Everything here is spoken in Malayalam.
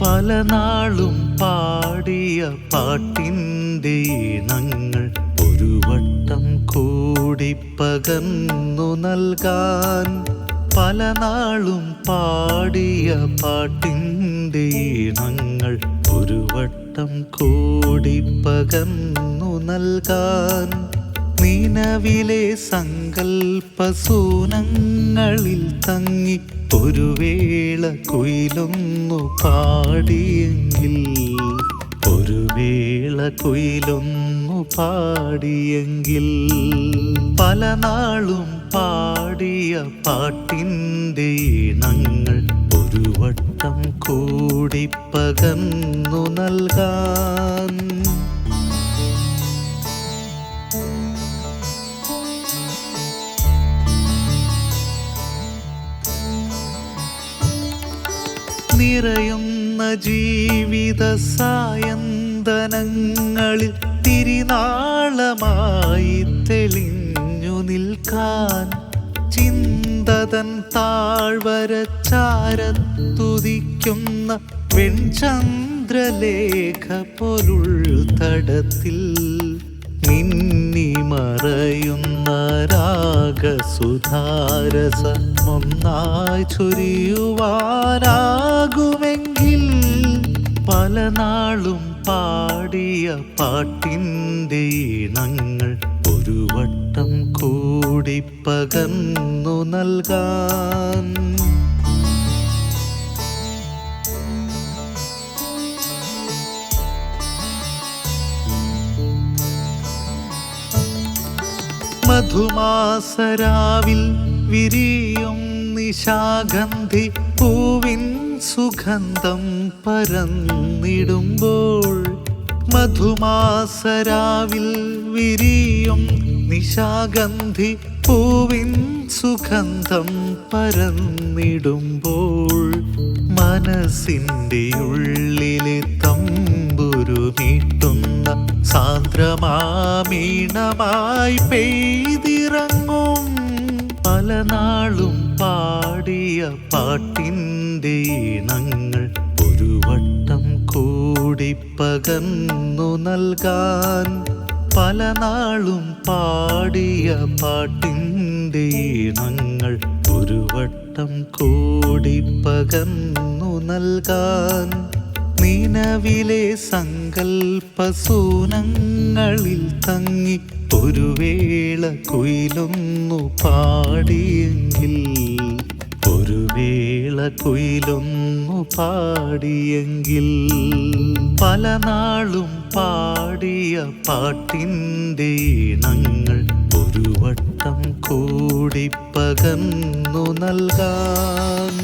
പല നാളും പാടിയ പാട്ടിന്റെ ഇണങ്ങൾ ഒരു വട്ടം കൂടി പകർന്നു നൽകാൻ പല നാളും പാടിയ പാട്ടിന്റെ ഇണങ്ങൾ ഒരു വട്ടം കൂടി പകർന്നു നൽകാൻ നിലവിലെ സങ്കൽപ്പസൂനങ്ങളിൽ തങ്ങി ഒരു വേള കുയിലൊന്നു പാടിയെങ്കിൽ ഒരു വേള കുയിലൊന്നു പാടിയെങ്കിൽ പല നാളും പാടിയ പാട്ടിന്റെ ഇണങ്ങൾ ഒരു വട്ടം കൂടി പകർന്നു നൽകാൻ നിറയുന്ന ജീവിത സായന്തനങ്ങളിൽ തിരിനാളമായി തെളിഞ്ഞു നിൽക്കാൻ ചിന്തതൻ താഴ്വര ചാരത്തുതിക്കുന്ന വെൺചന്ദ്രലേഖ പൊരുൾ തടത്തിൽ രാഗസുധാരസ ഒന്നായി ചൊരിയുവാനാകുമെങ്കിൽ പല നാളും പാടിയ പാട്ടിന്റെ ഇണങ്ങൾ ഒരു വട്ടം കൂടി പകർന്നു നൽകാൻ മധുമാസരാവിൽ വിരിയും നിശാഗന്ധി പൂവിൻ സുഗന്ധം പരന്നിടുമ്പോൾ മധുമാസരാവിൽ വിരിയും നിശാഗന്ധി പൂവിൻ സുഗന്ധം പരന്നിടുമ്പോൾ മനസ്സിന്റെ ഉള്ളിലെ തമ്പുരു നീട്ടുന്ന സാന്ദ്രമാമീണമായി പെയ്തിറങ്ങും. പല നാളും പാടിയ പാട്ടിന്റെ ഇണങ്ങൾ ഒരു വട്ടം കൂടി പകർന്നു നൽകാൻ. പല നാളും പാടിയ പാട്ടിന്റെ ഇണങ്ങൾ ഒരു വട്ടം കൂടി പകർന്നു നൽകാൻ. നിലവിലെ സങ്കൽപ്പസൂനങ്ങളിൽ തങ്ങി ഒരു വേള കുയിലൊന്നു പാടിയെങ്കിൽ ഒരു വേള കുയിലൊന്നു പാടിയെങ്കിൽ പല നാളും പാടിയ പാട്ടിന്റെ ഇണങ്ങൾ ഒരു വട്ടം കൂടി പകന്നു നൽകാൻ